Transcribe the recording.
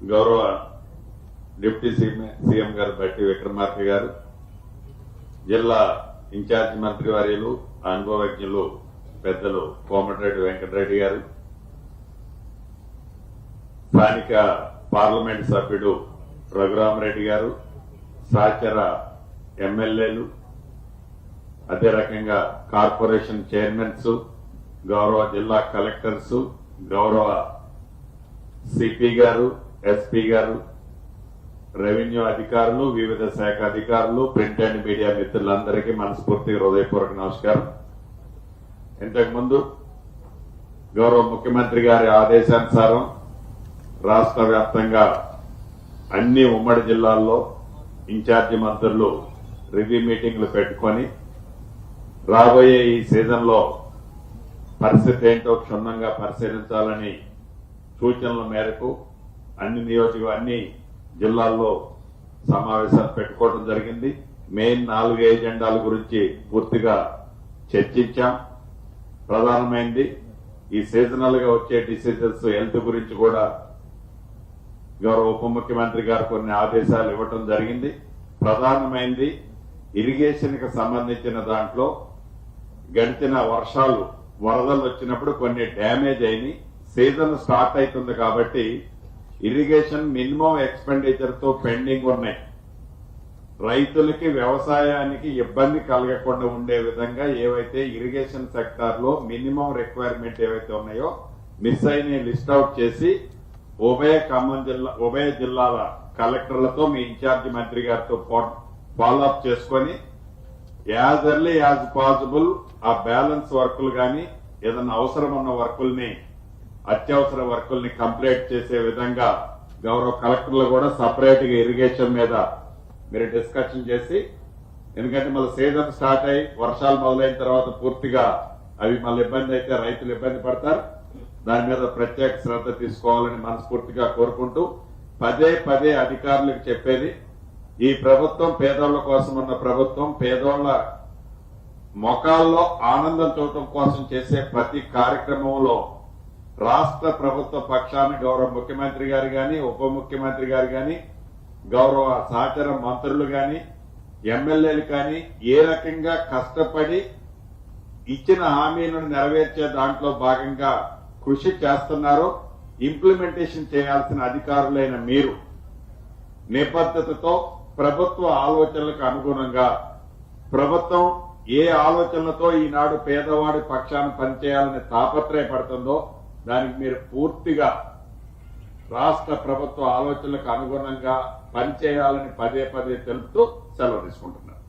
గౌరవ deputy CM CM గారు బట్టి విక్రమార్క గారు జిల్లా ఇన్ఛార్జ్ మంత్రి వర్యులు అనుభవజ్ఞులు పెద్దలు కోమటిరెడ్డి వెంకటరెడ్డి గారు స్థానిక పార్లమెంట్ సభ్యుడు రఘురామరెడ్డి గారు సహచర ఎమ్మెల్యేలు అదే రకంగా కార్పొరేషన్ చైర్మన్స్ గౌరవ జిల్లా కలెక్టర్స్ గౌరవ సిపి గారు ఎస్పీ గారు రెవెన్యూ అధికారులు వివిధ శాఖ అధికారులు ప్రింట్ అండ్ మీడియా మిత్రులందరికీ మనస్ఫూర్తి హృదయపూర్వక నమస్కారం. ఇంతకు ముందు గౌరవ ముఖ్యమంత్రి గారి ఆదేశానుసారం రాష్ట్ర వ్యాప్తంగా అన్ని ఉమ్మడి జిల్లాల్లో ఇన్ఛార్జి మంత్రులు రివ్యూ మీటింగ్లు పెట్టుకొని రాబోయే ఈ సీజన్లో పరిస్థితి ఏంటో క్షుణ్ణంగా పరిశీలించాలని సూచనల మేరకు అన్ని నియోజక అన్ని జిల్లాల్లో సమావేశాలు పెట్టుకోవడం జరిగింది. మెయిన్ నాలుగు ఏజెండాల గురించి పూర్తిగా చర్చించాం. ప్రధానమైంది ఈ సీజనల్గా వచ్చే డిసీజెస్ హెల్త్ గురించి కూడా గౌరవ ఉప ముఖ్యమంత్రి గారు కొన్ని ఆదేశాలు ఇవ్వటం జరిగింది. ప్రధానమైంది ఇరిగేషన్కి సంబంధించిన దాంట్లో గడిచిన వర్షాలు వరదలు వచ్చినప్పుడు కొన్ని డ్యామేజ్ అయినాయి. సీజన్ స్టార్ట్ అవుతుంది కాబట్టి ఇరిగేషన్ మినిమం ఎక్స్పెండిచర్తో పెండింగ్ ఉన్నాయి. రైతులకి వ్యవసాయానికి ఇబ్బంది కలగకుండా ఉండే విధంగా ఏవైతే ఇరిగేషన్ సెక్టార్లో మినిమం రిక్వైర్మెంట్ ఏవైతే ఉన్నాయో మిస్ అయిన లిస్ట్ అవుట్ చేసి ఉభయ ఖమ్మం జిల్లా ఉభయ జిల్లాల కలెక్టర్లతో మీ ఇన్ఛార్జి మంత్రి గారితో ఫాలో అప్ చేసుకొని యాజ్ ఎర్లీ యాజ్ పాసిబుల్ ఆ బ్యాలెన్స్ వర్కులు కానీ ఏదైనా అవసరం ఉన్న వర్కుల్ని అత్యవసర వర్కుల్ని కంప్లీట్ చేసే విధంగా గౌరవ కలెక్టర్లు కూడా సపరేట్గా ఇరిగేషన్ మీద మీరు డిస్కషన్ చేసి ఎందుకంటే మళ్ళీ సీజన్ స్టార్ట్ అయ్యి వర్షాలు మొదలైన తర్వాత పూర్తిగా అవి మళ్ళీ ఇబ్బంది అయితే రైతులు ఇబ్బంది పడతారు. దాని మీద ప్రత్యేక శ్రద్ధ తీసుకోవాలని మనస్ఫూర్తిగా కోరుకుంటూ పదే పదే అధికారులకు చెప్పేది ఈ ప్రభుత్వం పేదోళ్ళ కోసం ఉన్న ప్రభుత్వం పేదోళ్ళ మొఖాల్లో ఆనందం చూడటం కోసం చేసే ప్రతి కార్యక్రమంలో రాష్ట్ర ప్రభుత్వ పక్షాన గౌరవ ముఖ్యమంత్రి గారు కానీ ఉప ముఖ్యమంత్రి గారు కానీ గౌరవ సహచర మంత్రులు కానీ ఎమ్మెల్యేలు కానీ ఏ రకంగా కష్టపడి ఇచ్చిన హామీలను నెరవేర్చే దాంట్లో భాగంగా కృషి చేస్తున్నారో ఇంప్లిమెంటేషన్ చేయాల్సిన అధికారులైన మీరు నిబద్ధతతో ప్రభుత్వ ఆలోచనలకు అనుగుణంగా ప్రభుత్వం ఏ ఆలోచనలతో ఈనాడు పేదవాడి పక్షాన పనిచేయాలని తాపత్రయపడుతుందో దానికి మీరు పూర్తిగా రాష్ట్ర ప్రభుత్వ ఆలోచనలకు అనుగుణంగా పనిచేయాలని పదే పదే తెలుపుతూ సెలవు తీసుకుంటున్నారు.